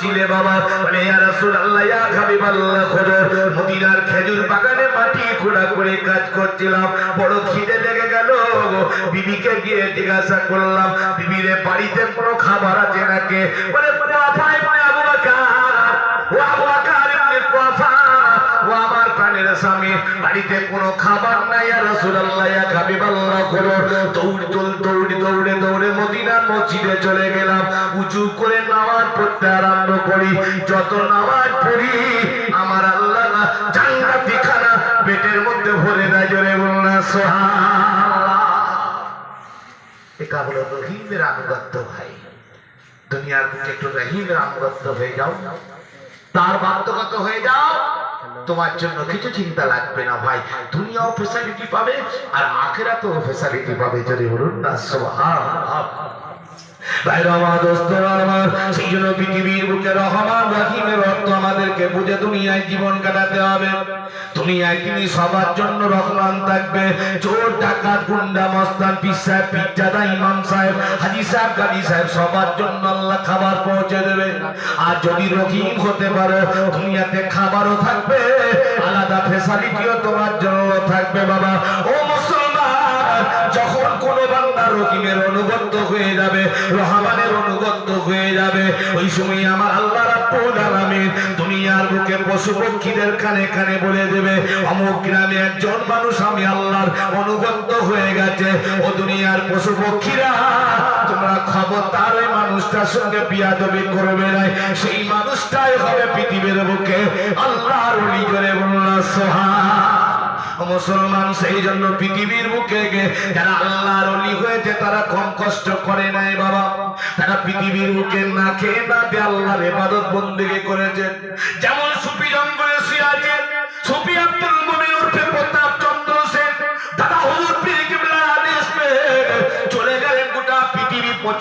ছিলে বাবা, বলে, ইয়া রাসূলুল্লাহ, ইয়া হাবিবাল্লাহ খুদর মদিনার খেজুর বাগানে মাটি খোঁড়া করে কাজ করছিলাম। বড় খিদে লেগে গেল বিবিকে গিয়ে জিজ্ঞাসা করলাম, বিবিরে বাড়িতে কোনো খাবার আছে নাকি? বলে কুয়াফা মানে আবু বকর, ও আমার স্বামী, বাড়িতে কোনো খাবার নাই আর রাসূলুল্লাহ ইয়া হাবিবাল্লাহ খুদর দৌড় দৌড়, দৌড়ে দৌড়ে দৌড়ে মদিনার মসজিদে চলে গেলাম। উঁচু করে নামাজ পড়তে আরম্ভ করি। যত নামাজ পড়ি, আমার আল্লাহ না জান্নাতি খানা পেটের মধ্যে ভরে দেয় জোরে বলুন সুবহানাল্লাহ। এটা হলো রহিমের আনুগত্য ভাই। দুনিয়ার বুকে একটু রহিমের আনুগত্য হয়ে যাও। তার বাধ্যগত হয়ে যাও। তোমার জন্য কিছু চিন্তা লাগবে না ভাই। দুনিয়াও ফেসিলিটি পাবে আর আখেরাতেও ফেসিলিটি পাবে। যদি বলুন না, সুবহানাল্লাহ। ভাইরা আমার দোস্তরা আমার সেই জন্য পৃথিবীর বুকে রহমান, রাহিমের অর্থ আমাদেরকে বুঝে দুনিয়ায় জীবন কাটাতে হবে। দুনিয়ায় তিনি সবার জন্য রহমান থাকবে। চোর, ডাকাত, গুন্ডা, মস্তান, পীর সাহেব ইমাম সাহেব, হাজি সাহেব সাহেব, সবার জন্য আল্লাহ খাবার পৌঁছে দেবে। আর যদি রহিম হতে পারো, দুনিয়াতে খাবারও থাকবে, আলাদা ফেসালিটিও তোমার জন্য থাকবে বাবা। ও মুসলমান যখন কোন বান্দা রহিমের অনুগত হয়ে যাবে, রহমানের অনুগত হয়ে যাবে, ওই সময় আমার আল্লাহ রাব্বুল দুনিয়ার বুকে পশু পক্ষীদের কানে কানে বলে দেবে, অমুক গ্রামে একজন মানুষ আমি আল্লাহর অনুগত হয়ে গেছে। ও দুনিয়ার পশু পক্ষীরা, তোমরা খবরদার ওই মানুষটার সঙ্গে বিয়াদবি করবে না। সেই মানুষটাই হবে পৃথিবীর বুকে আল্লাহর করে বলল সোহা মুসলমান সেই জন্য পৃথিবীর মুখে গে, যারা আল্লাহর অলি হয়েছে, তারা কম কষ্ট করে নাই বাবা। তারা পৃথিবীর মুখে না খেয়ে না আল্লাহর এবাদত বন্দিকে করেছে। যেমন সুপি জঙ্গলে শুয়ে আছে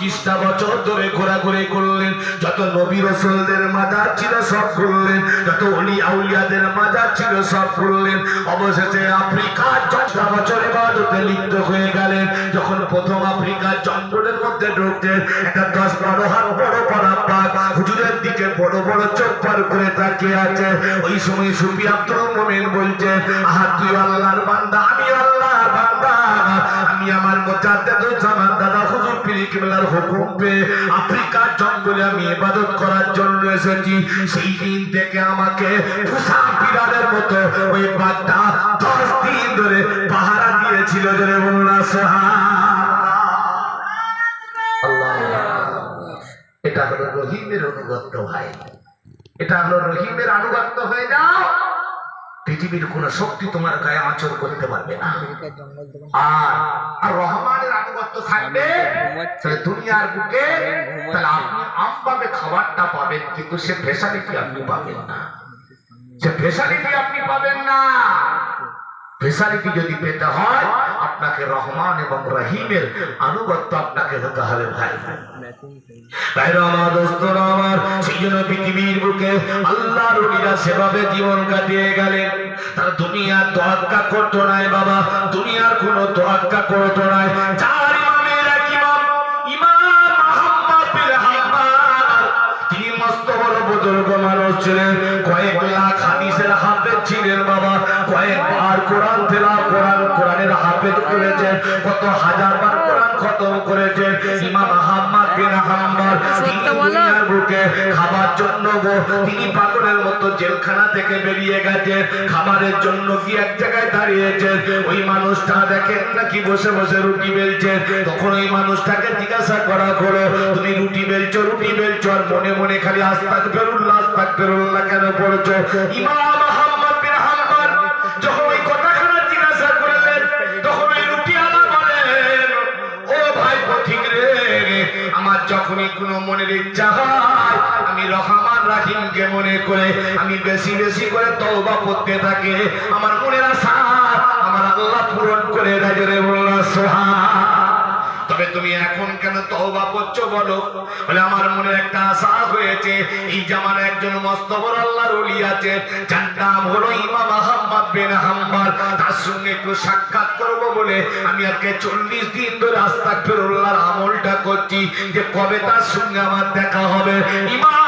পঁচিশটা বছর ধরে ঘোরাঘুরি করলেন, যত নবী রসুলদের মাদার ছিল সব করলেন যত অলি আউলিয়াদের মাদার ছিল সব করলেন অবশেষে আফ্রিকার দশটা বছরে বাদতে লিপ্ত হয়ে গেলেন। যখন প্রথম আফ্রিকার জঙ্গলের মধ্যে ঢুকতেন একটা দশ বারো হাত বড় বড় বড় চোখ পার করে তাকিয়ে আছে। ওই সময় সুফি আব্দুল মোমেন বলছে, আহা, তুই আল্লাহর বান্দা, আমি আল্লাহর বান্দা। আমি আমার মোজাদ্দেদ জামান দাদা হুজুর পীর কিবলার হুকুম পেয়ে আফ্রিকার জঙ্গলে আমি ইবাদত করার জন্য এসেছি। সেই দিন থেকে আমাকে ফুসা পিরানের মতো ওই বাগদা দশ দিন ধরে পাহারা দিয়েছিল ধরে বললা সোহা রহিমের অনুগত্য ভাই এটা হলো রহিমের আনুগত্য হয়ে যাও। পৃথিবীর কোন শক্তি তোমার গায়ে আচর করতে পারবে না। আর আর রহমানের আনুগত্য থাকবে তাহলে দুনিয়ার বুকে। তাহলে আপনি আমভাবে খাবারটা পাবেন, কিন্তু সে ফেসালিটি আপনি পাবেন না। সে ফেসালিটি আপনি পাবেন না। ফেসালিটি যদি পেতে হয় আপনাকে রহমান এবং রহিমের আনুগত্য আপনাকে হতে হবে ভাই। মানুষ ছিলেন। কয়েক লাখ ছিলেন বাবা, কয়েকবার কোরআন কোরআন কোরআনের হাফেজ করেছেন কত হাজার বার কোরআন খতম করেছেন। ইমাম আহমদ বিন হাম্মাল তিনি দুনিয়ার বুকে খাবার জন্য গো তিনি পাগলের মতো জেলখানা থেকে বেরিয়ে গেছেন খাবারের জন্য কি এক জায়গায় দাঁড়িয়েছেন। ওই মানুষটা দেখেন নাকি বসে বসে রুটি বেলছে তখন ওই মানুষটাকে জিজ্ঞাসা করা হলো তুমি রুটি বেলছো রুটি বেলছো? আর মনে মনে খালি আস্তাক ফেরুল্লাহ আস্তাক ফেরুল্লাহ কেন পড়ছো ইমাম আহমদ বিন হাম্মাল যখন মনের ইচ্ছা হয়, আমি রহমান রাহিমকে মনে করে, আমি বেশি বেশি করে তওবা করতে থাকি। আমার মনের আশা, আমার আল্লাহ পূরণ করে রাজরে বললা সোহা তবে তুমি এখন কেন তওবা করছ বলো? বলে আমার মনে একটা আশা হয়েছে, এই জামার একজন মস্ত বড় আল্লাহর ওলি আছে, যার নাম হলো ইমাম আহমদ বিন হাম্বল। তার সঙ্গে একটু সাক্ষাৎ করব বলে আমি আজকে চল্লিশ দিন ধরে আস্তাগফিরুল্লাহর আমলটা করছি যে কবে তার সঙ্গে আমার দেখা হবে। ইমাম